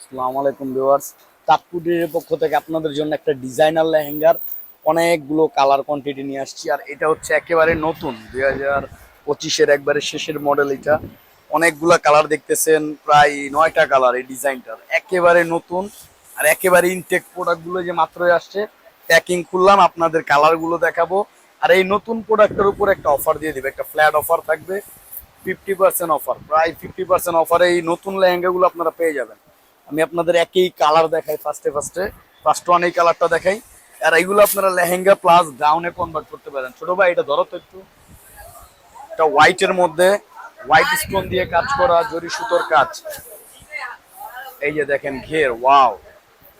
আসসালামু আলাইকুম ভিউয়ার্স। তাৎকুটির পক্ষ থেকে আপনাদের জন্য একটা ডিজাইনার লেহেঙ্গার, অনেকগুলো কালার কোয়ান্টিটি নিয়ে আসছি। আর এটা হচ্ছে একেবারে নতুন, দুই হাজার পঁচিশের একবারে শেষের মডেল এটা। অনেকগুলা কালার দেখতেছেন, প্রায় নয়টা কালার এই ডিজাইনটার। একেবারে নতুন আর একেবারে ইনটেক প্রোডাক্টগুলো যে মাত্রই আসছে প্যাকিং খুললাম, আপনাদের কালারগুলো দেখাবো। আর এই নতুন প্রোডাক্টের উপর একটা অফার দিয়ে দিবে, একটা ফ্ল্যাট অফার থাকবে ফিফটি পার্সেন্ট অফার প্রায় ফিফটি পার্সেন্ট অফারে এই নতুন লেহেঙ্গাগুলো আপনারা পেয়ে যাবেন। আমি আপনাদের একই কালার দেখাই ফার্স্টে ফার্স্টে ফার্স্ট ওয়ান এই কালারটা দেখাই। আর এইগুলো আপনারা লেহেঙ্গা প্লাস গাউনে কনভার্ট করতে পারেন। ছোট ভাই, এটা ধরো তো একটু। এটা হোয়াইটের মধ্যে হোয়াইট স্টোন দিয়ে কাজ করা জরি সুতোর কাজ। এই যে দেখেন ঘের ওয়াও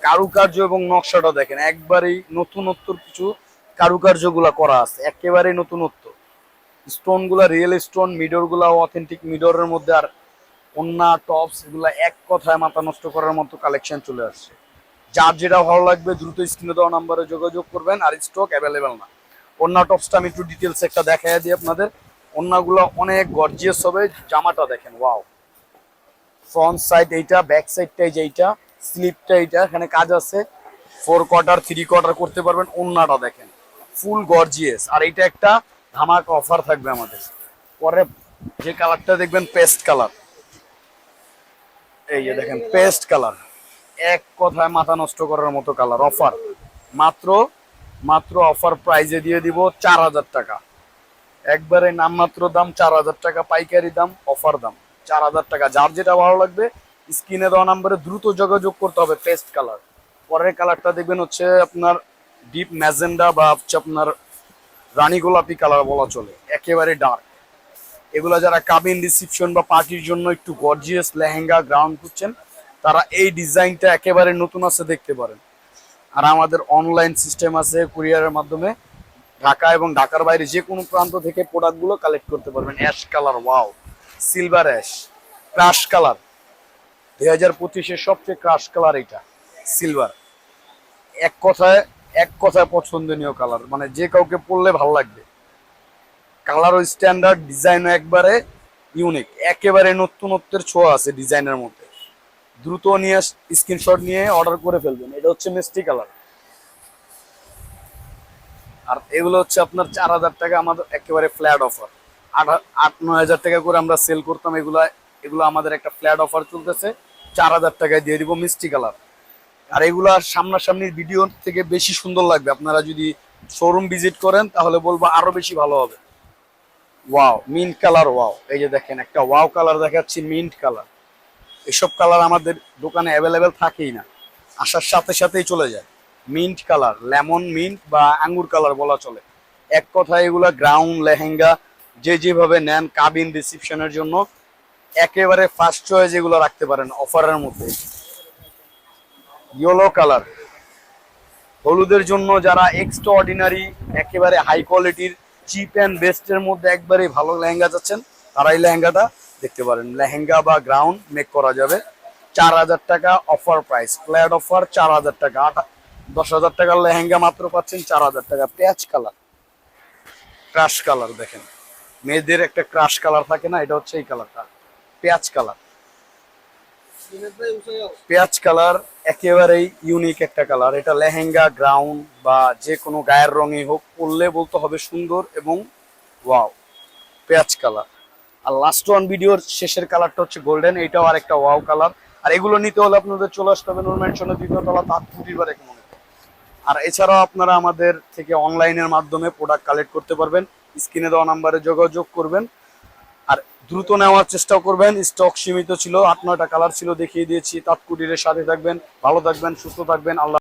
কারুকার্য এবং নকশাটা দেখেন, একবারেই নতুনত্বর কিছু কারুকার্যগুলা করা আছে, একেবারেই নতুনত্ব। স্টোনগুলা রিয়েল স্টোন মিডরগুলা অথেন্টিক মিডরের মধ্যে আর অন্যা টপস এগুলো এক কথায় মাথা নষ্ট করার মতো কালেকশন চলে আসছে। যার যেটা ভালো লাগবে দ্রুত স্ক্রিনে দেওয়া নাম্বারে যোগাযোগ করবেন, আর স্টক অ্যাভেলেবেল না। অন্য টপসটা আমি একটু ডিটেলস একটা দেখাই দিই আপনাদের। অন্যগুলো অনেক গর্জিয়াস হবে, জামাটা দেখেন ওয়াও ফ্রন্ট সাইড এইটা ব্যাক সাইডটাই এই যে এইটা স্লিপটা এইটা, এখানে কাজ আছে। ফোর কোয়ার্টার থ্রি কোয়ার্টার করতে পারবেন অন্যটা দেখেন। ফুল গর্জিয়াস আর এইটা একটা ধামাকা অফার থাকবে আমাদের। পরে যে কালারটা দেখবেন পেস্ট কালার এই যে দেখেন, পেস্ট কালার। এক কথায় মাথা নষ্ট করার মতো কালার, অফার। মাত্র মাত্র অফার প্রাইজে দিয়ে দিব চার হাজার টাকা। একবারে নামমাত্র দাম, চার হাজার টাকা পাইকারি দাম, অফার দাম। চার হাজার টাকা, যার যেটা ভালো লাগবে, স্ক্রিনে দেওয়া নাম্বারে দ্রুত যোগাযোগ করতে হবে পেস্ট কালার। পরের কালারটা দেখবেন হচ্ছে আপনার ডিপ ম্যাজেন্ডা বা হচ্ছে আপনার রানী গোলাপি কালার বলা চলে, একেবারে ডার্ক। এগুলা যারা কাবিন রিসিপশন বা পার্টির জন্য একটু গর্জিয়াস লেহেঙ্গা গ্রাউন্ড করছেন তারা এই ডিজাইনটা একেবারে নতুন আছে দেখতে পারেন। আর আমাদের অনলাইন সিস্টেম আছে কুরিয়ারের মাধ্যমে ঢাকা এবং ঢাকার বাইরে যে কোনো প্রান্ত থেকে প্রোডাক্টগুলো কালেক্ট করতে পারবেন। Ash colour wow silver ash crush colour দুই হাজার পঁচিশের সবচেয়ে ক্রাশ কালার এটা সিলভার এক কথায় এক কথায় পছন্দনীয় কালার মানে যে কাউকে পরলে ভালো লাগবে। কালারও স্ট্যান্ডার্ড ডিজাইনও একবারে ইউনিক। একেবারে নতুনত্বের ছোঁয়া আছে ডিজাইনের মধ্যে। দ্রুত নিয়ে স্ক্রিনশট নিয়ে অর্ডার করে ফেলবেন। এটা হচ্ছে মিষ্টি কালার। আর এগুলো হচ্ছে আপনার চার হাজার টাকা আমাদের একেবারে ফ্ল্যাট অফার। আট আট, নয় হাজার টাকা করে আমরা সেল করতাম এগুলো এগুলো আমাদের একটা ফ্ল্যাট অফার চলতেছে। চার হাজার টাকায় দিয়ে দিব মিষ্টি কালার। আর এগুলা সামনাসামনি ভিডিও থেকে বেশি সুন্দর লাগবে। আপনারা যদি শোরুম ভিজিট করেন, তাহলে বলব আরও বেশি ভালো হবে। ওয়াও মিন্ট কালার ওয়াও এই যে দেখেন, একটা ওয়াও কালার দেখাচ্ছি মিন্ট কালার এসব কালার আমাদের দোকানে অ্যাভেলেবেল থাকেই না। আসার সাথে সাথেই চলে যায়। মিন্ট কালার লেমন মিন্ট বা আঙ্গুর কালার বলা চলে। এক কথায় এগুলা গ্রাউন্ড লেহেঙ্গা, যে যেভাবে নেন কাবিন রিসিপশনের জন্য একেবারে ফার্স্ট চয়েস এগুলো রাখতে পারেন অফারের মধ্যে। ইয়েলো কালার হলুদের জন্য যারা এক্সট্রা অর্ডিনারি একেবারে হাই কোয়ালিটির চিপ অ্যান্ড বেস্টের মধ্যে একবারে ভালো লেহেঙ্গা যাচ্ছেন। তারা এই লেহেঙ্গাটা দেখতে পারেন। লেহেঙ্গা বা গ্রাউন্ড মেক করা যাবে। চার হাজার টাকা অফার প্রাইস ফ্ল্যাট অফার চার হাজার টাকা। আট, দশ হাজার টাকার লেহেঙ্গা মাত্র পাচ্ছেন চার হাজার টাকা। পেঁয়াজ কালার ক্রাশ কালার দেখেন। মেয়েদের একটা ক্রাশ কালার থাকে না, এটা হচ্ছে এই কালারটা পেঁয়াজ কালার পেঁয়াজ কালার একেবারেই ইউনিক একটা কালার। এটা লেহেঙ্গা গ্রাউন্ড বা যে কোনো গায়ের রঙে হোক, পরলে বলতে হবে সুন্দর এবং ওয়াও পেঁয়াজ কালার। আর লাস্ট ওয়ান ভিডিওর শেষের কালারটা হচ্ছে গোল্ডেন এটাও আর একটা ওয়াও কালার। আর এগুলো নিতে হলে আপনাদের চলে আসতে হবে ম্যানশনের দ্বিতীয় তলা তাঁত কুটির বারে মনে আর এছাড়াও আপনারা আমাদের থেকে অনলাইনের মাধ্যমে প্রোডাক্ট কালেক্ট করতে পারবেন। স্ক্রিনে দেওয়া নাম্বারে যোগাযোগ করবেন। দ্রুত নেওয়ার চেষ্টা করবেন। স্টক সীমিত ছিল, আট, নয়টা কালার ছিল, দেখিয়ে দিয়েছি। তাৎকুটিরের সাথে থাকবেন, ভালো থাকবেন, সুস্থ থাকবেন। আল্লাহ